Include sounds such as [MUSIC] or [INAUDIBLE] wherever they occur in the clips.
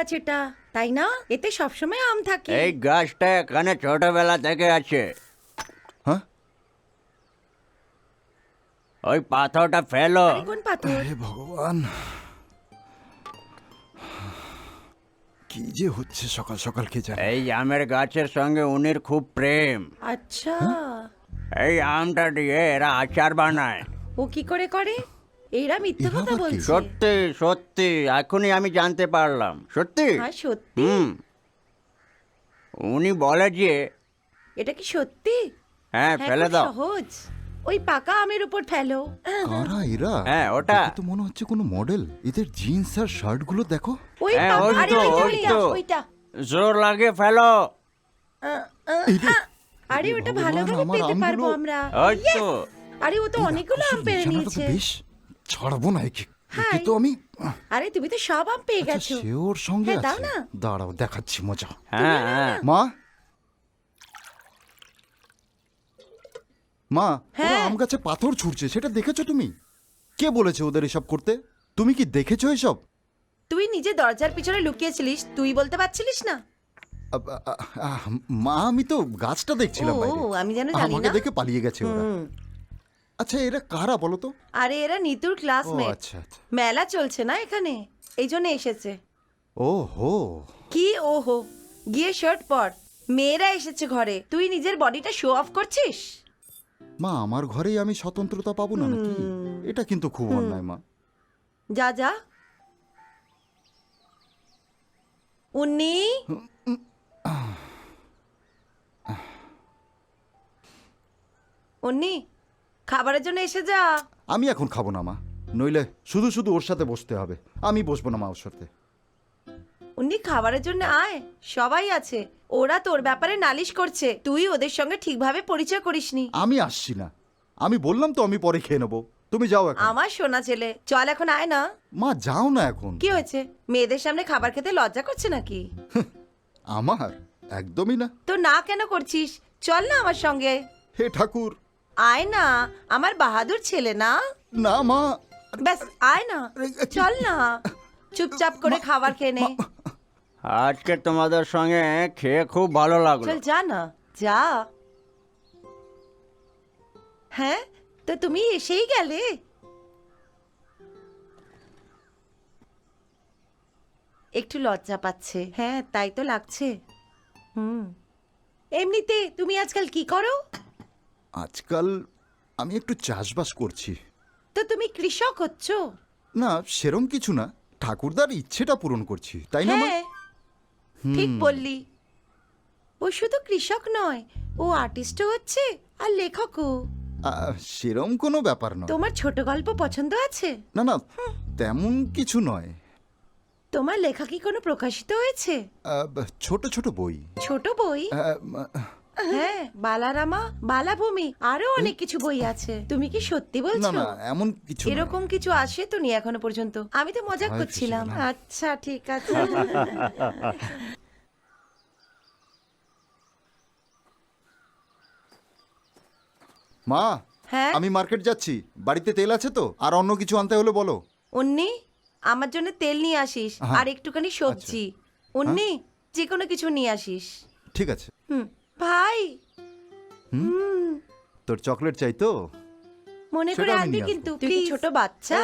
গাছ এটা তাই না? এতে সবসময় আম থাকে। এই গাছটা এখানে ছোটবেলা থেকে আছে। হ্যাঁ? ওই পাথরটা ফেলো। কোন পাথর? হে ভগবান। কি যে হচ্ছে সকাল সকাল কে জানে। এই আমের গাছের সঙ্গে উনির খুব প্রেম। আচ্ছা। এই আমটা দিয়ে এরা আচার বানায়। ও কি করে করে? এরা মিথ্যে কথা বলছে। সত্যি সত্যি এখনই আমি জানতে পারলাম। সত্যি? হ্যাঁ সত্যি। হুম। উনি বলে যে এটা কি সত্যি? হ্যাঁ হ্যাঁ, ফেলে দাও। সহজ। ওই পাকা আমের উপর ফেলো। কারা এরা? হ্যাঁ, ওটা। দেখে তো মনে হচ্ছে কোনো মডেল। এদের জিন্স আর শার্টগুলো দেখো। ওই হ্যাঁ, পাকা- আরে ওইটা, ওইটা, জোর লাগে ফেলো। আরে ওটা ভালোভাবে পেতে পারব আমরা। আরে ও তো অনেকগুলো আম পেরে নিয়েছে। ছাড়বো না একে। একে তো আমি আরে তুমি তো সব আম পেয়ে আচ্ছা গেছো। সে ওর সঙ্গে হ্যাঁ, দাও আছে। না। দাঁড়াও দেখাচ্ছি মজা। হ্যাঁ। হ্যাঁ মা? মা ওরা হ্যাঁ। আম গাছে পাথর ছুটছে সেটা দেখেছ তুমি? কে বলেছে ওদের এসব করতে? তুমি কি দেখেছ এসব? তুই নিজে দরজার পিছনে লুকিয়েছিলিস তুই বলতে পারছিলিস না? আ- আ- আ- আ- মা আমি তো গাছটা দেখছিলাম ও, বাইরে। আমি যেন জানি আমাকে না। দেখে পালিয়ে গেছে ওরা। হুম। আচ্ছা এরা কারা বলো তো? আরে এরা নিতুর ও ক্লাসমেট আচ্ছা আচ্ছা। মেলা চলছে না এখানে? এই জন্য এসেছে। ও হো কি ওহো? গিয়ে শার্ট পর। মেয়েরা এসেছে ঘরে। তুই নিজের বডিটা শো অফ করছিস? মা আমার ঘরেই আমি স্বতন্ত্রতা পাবো না নাকি? এটা কিন্তু খুব অন্যায় মা। যা যা। উন্নি? উন্নি? খাবারের জন্য এসে যা। আমি এখন খাব না মা। নইলে শুধু শুধু ওর সাথে বসতে হবে। আমি বসবো না মা ওর সাথে। উনি খাবারের জন্য আয়। সবাই আছে। ওরা তোর ব্যাপারে নালিশ করছে। তুই ওদের সঙ্গে ঠিকভাবে পরিচয় করিসনি। আমি আসছি না। আমি বললাম তো আমি পরে খেয়ে নেব। তুমি যাও এখন। আমার সোনা ছেলে। চল এখন আয় না। মা যাও না এখন। কি হয়েছে? মেয়েদের সামনে খাবার খেতে লজ্জা করছে নাকি? আমার? একদমই না। তো না কেন করছিস? চল না আমার সঙ্গে। হে ঠাকুর আয় না আমার বাহাদুর ছেলে না? না মা। ব্যাস আয় না চল না। চুপচাপ করে খাবার খেয়ে নে। আজকে তোমাদের সঙ্গে খেয়ে খুব ভালো লাগল। চল যা না যা। হ্যাঁ তো তুমি এসেই গেলে? একটু লজ্জা পাচ্ছে। হ্যাঁ তাই তো লাগছে। হুম। এমনিতে তুমি আজকাল কি করো? আজকাল আমি একটু চাষবাস করছি। তো তুমি কৃষক হচ্ছ? না সেরম কিছু না। ঠাকুরদার ইচ্ছেটা পূরণ করছি তাই না মা? হ্যাঁ ঠিক বললি। ও শুধু কৃষক নয় ও আর্টিস্টও হচ্ছে আর লেখকও। আহ, সেরম কোনো ব্যাপার নয়। তোমার ছোট গল্প পছন্দ আছে? না না তেমন কিছু নয়। তোমার লেখা কি কোনো প্রকাশিত হয়েছে? আহ, ছোট ছোট বই। ছোট বই? আহ, হ্যাঁ বালারামা বালাভূমি আরও অনেক কিছু বই আছে। তুমি কি সত্যি না বলছো? না এমন কিছু। এরকম কিছু আসে তো নি এখনও পর্যন্ত? আমি তো মজা করছিলাম। আচ্ছা ঠিক আছে। মা হ্যাঁ? আমি মার্কেট যাচ্ছি। বাড়িতে তেল আছে তো? আর অন্য কিছু আনতে হলে বলো। উন্নি আমার জন্য তেল নিয়ে আসিস। হ্যাঁ। আর একটুখানি সবজি। উন্নি যে কোনো কিছু নিয়ে আসিস। ঠিক আছে। হুম। ভাই। হুম? তোর চকলেট চাই তো? মনে করে আনবি নিয়ে আসব। কিন্তু তুই কি ছোট বাচ্চা?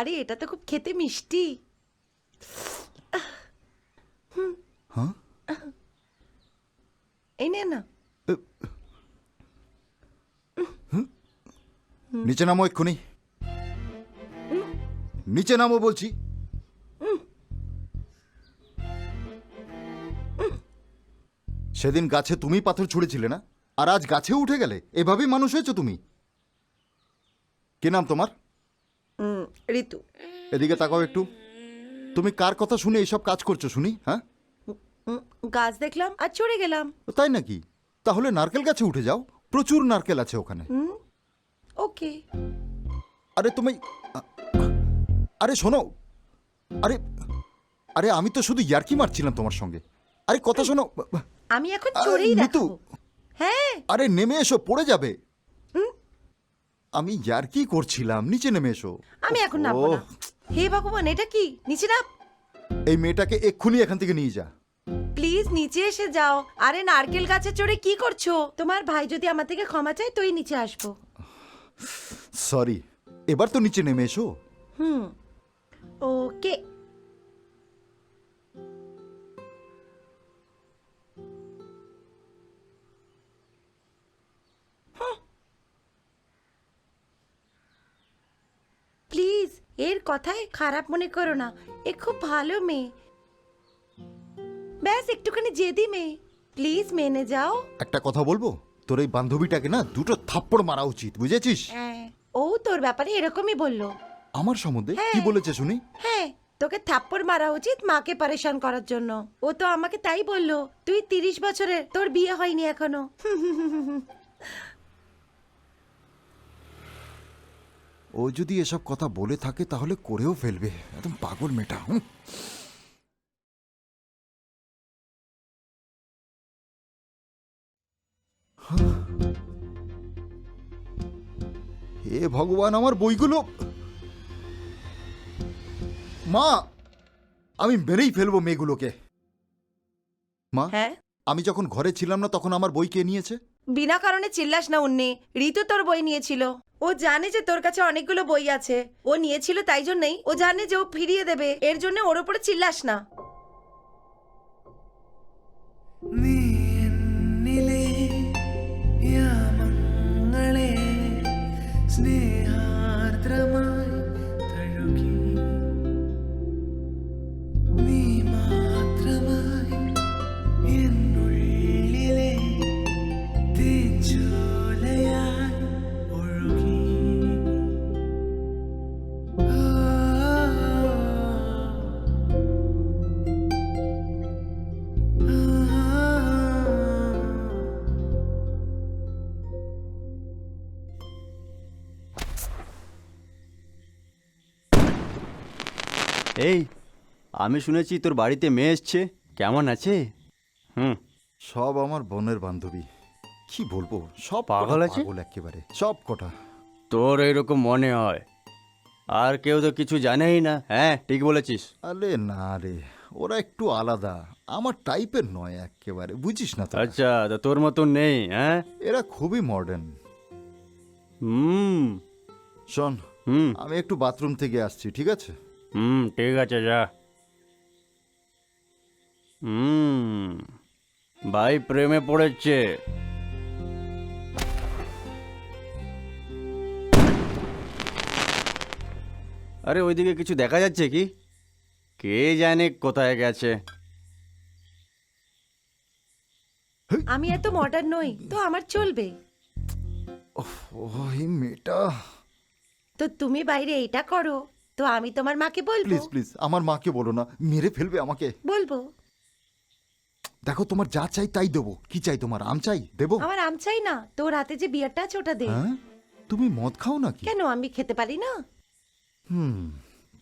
আরে এটা তো খুব খেতে মিষ্টি। হ্যাঁ? এই নে না। নিচে নামো এক্ষুনি। নিচে নামো বলছি। সেদিন গাছে তুমি পাথর ছুঁড়েছিলে না? আর আজ গাছে উঠে গেলে? এভাবেই মানুষ হয়েছো তুমি? কে নাম তোমার? ঋতু। এদিকে তাকাও একটু। তুমি কার কথা শুনে এইসব কাজ করছ শুনি হ্যাঁ? গাছ দেখলাম আর চড়ে গেলাম। তাই নাকি? তাহলে নারকেল গাছে উঠে যাও প্রচুর নারকেল আছে ওখানে। ওকে। আরে তুমি আরে শোনো আরে আরে আমি তো শুধু ইয়ার্কি মারছিলাম তোমার সঙ্গে। আরে কথা শোনো আমি এখন চড়েই নিতু। হ্যাঁ। আরে নেমে এসো পড়ে যাবে। আমি ইয়ার কি করছিলাম? নিচে নেমে এসো। আমি এখন নামবো না। হে ভগবান এটা কি? নিচে নাম। এই মেয়েটাকে এক্ষুনি এখান থেকে নিয়ে যা। প্লিজ নিচে এসে যাও। আরে নারকেল গাছে চড়ে কি করছ? তোমার ভাই যদি আমার থেকে ক্ষমা চায় তুই নিচে আসব। সরি এবার তো নিচে নেমে এসো। হুম। ওকে। প্লিজ এর কথায় খারাপ মনে করো না। এ খুব ভালো মেয়ে। ব্যাস একটুখানি জেদি মেয়ে। প্লিজ মেনে যাও। একটা কথা বলব? তোর এই বান্ধবীটাকে না দুটো থাপ্পড় মারা উচিত বুঝেছিস? হ্যাঁ ও তোর ব্যাপারে এরকমই বলল। আমার সম্বন্ধে? কি হ্যাঁ। বলেছে শুনি? হ্যাঁ তোকে থাপ্পড় মারা উচিত মাকে পারেশান করার জন্য। ও তো আমাকে তাই বলল তুই তিরিশ বছরের তোর বিয়ে হয়নি এখনও। [LAUGHS] ও যদি এসব কথা বলে থাকে তাহলে করেও ফেলবে। একদম পাগল মেটা হুম। হে ভগবান আমার বইগুলো! মা আমি মেরেই ফেলব মেয়েগুলোকে। মা হ্যাঁ? আমি যখন ঘরে ছিলাম না তখন আমার বই কে নিয়েছে? বিনা কারণে চিল্লাস না উন্নি। ঋতু তোর বই নিয়েছিল। ও জানে যে তোর কাছে অনেকগুলো বই আছে। ও নিয়েছিল তাই জন্যই ও জানে যে ও ফিরিয়ে দেবে। এর জন্য ওর ওপরে চিল্লাস না। এই আমি শুনেছি তোর বাড়িতে মেয়ে এসছে। কেমন আছে? হুম। সব আমার বোনের বান্ধবী। কি বলব সব পাগল আছে? পাগল একেবারে সব কটা তোর এইরকম মনে হয়? আর কেউ তো কিছু জানেই না হ্যাঁ ঠিক বলেছিস। আরে না রে ওরা একটু আলাদা আমার টাইপের নয় একেবারে বুঝিস না তো আচ্ছা তা তোর মতন নেই হ্যাঁ? এরা খুবই মডার্ন হুম। শোন হুম। আমি একটু বাথরুম থেকে আসছি ঠিক আছে? হুম ঠিক আছে যা। হুম ভাই প্রেমে পড়েছে। আরে ওইদিকে কিছু দেখা যাচ্ছে কি? কে জানে কোথায় গেছে। আমি এত মডার্ন নই তো আমার চলবে। ও এই মেয়েটা। তো তুমি বাইরে এটা করো। তো আমি তোমার মাকে বলব। প্লিজ প্লিজ আমার মাকে বলো না মেরে ফেলবে আমাকে। বলব। দেখো তোমার যা চাই তাই দেবো। কি চাই তোমার আম চাই? দেবো। আমার আম চাই না তোর হাতে যে বিয়ারটা আছে ওটা দে। হ্যাঁ? তুমি মদ খাও নাকি? কেন আমি খেতে পারি না? হুম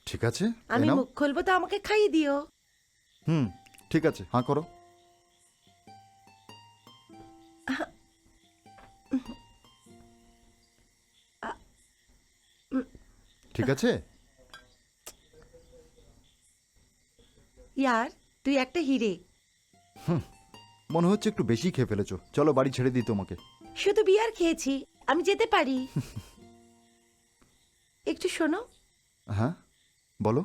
ঠিক আছে এই আমি নাও। মুখ খুলবো তো আমাকে খাইয়ে দিও। হুম ঠিক আছে হাঁ করো। ঠিক আছে? ইয়ার তুই একটা হিরে। মনে হচ্ছে একটু বেশি খেয়ে ফেলেছো। চলো বাড়ি ছেড়ে দিই তোমাকে। শুধু বিয়ার খেয়েছি আমি যেতে পারি। একটু শোনো। হ্যাঁ বলো।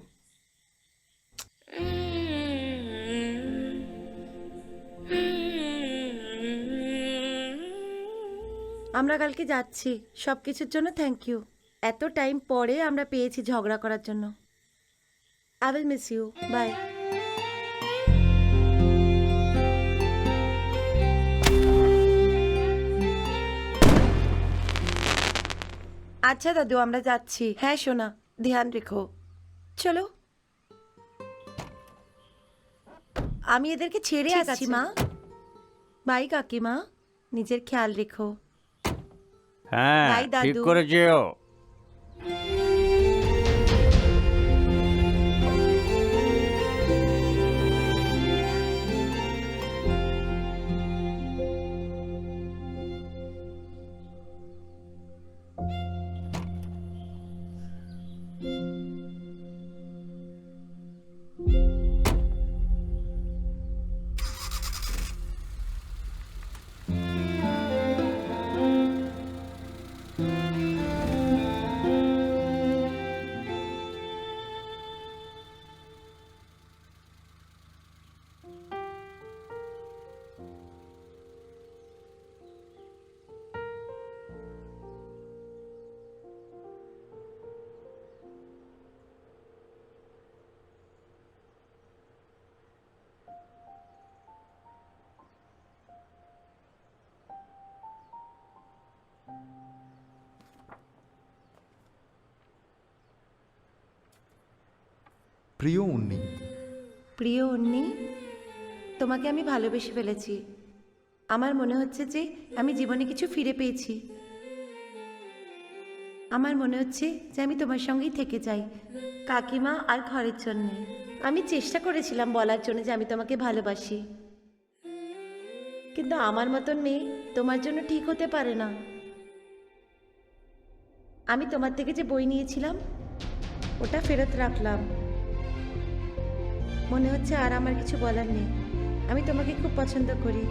আমরা কালকে যাচ্ছি। সব কিছুর জন্য থ্যাংক ইউ এত টাইম পরে আমরা পেয়েছি ঝগড়া করার জন্য। I will miss you bye আচ্ছা দাদু আমরা যাচ্ছি। হ্যাঁ সোনা ধ্যান রেখো। চলো। আমি এদেরকে ছেড়ে আসছি মা। বাই কাকিমা নিজের খেয়াল রেখো। হ্যাঁ বাই, ঠিক দাদু। করে যেও প্রিয় উন্নি। প্রিয় অন্নি তোমাকে আমি ভালোবেসে ফেলেছি। আমার মনে হচ্ছে যে আমি জীবনে কিছু ফিরে পেয়েছি। আমার মনে হচ্ছে যে আমি তোমার সঙ্গেই থেকে যাই, কাকিমা আর ঘরের জন্য। আমি চেষ্টা করেছিলাম বলার জন্য যে আমি তোমাকে ভালোবাসি। কিন্তু আমার মতন মেয়ে তোমার জন্য ঠিক হতে পারে না। আমি তোমার থেকে যে বই নিয়েছিলাম, ওটা ফেরত রাখলাম। মনে হচ্ছে আর আমার কিছু বলার নেই আমি তোমাকে খুব পছন্দ করি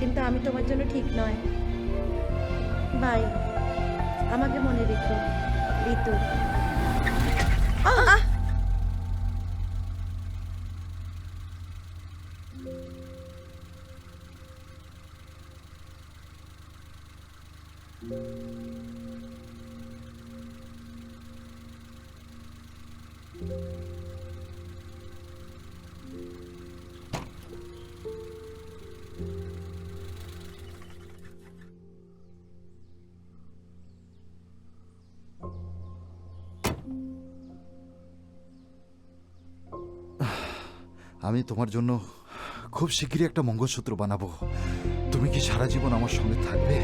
কিন্তু আমি তোমার জন্য ঠিক নয় বাই আমাকে মনে রেখো, ঋতু আহ! আহ! আমি তোমার জন্য খুব শিগগিরই একটা মঙ্গলসূত্র বানাবো। তুমি কি সারা জীবন আমার সঙ্গে থাকবে?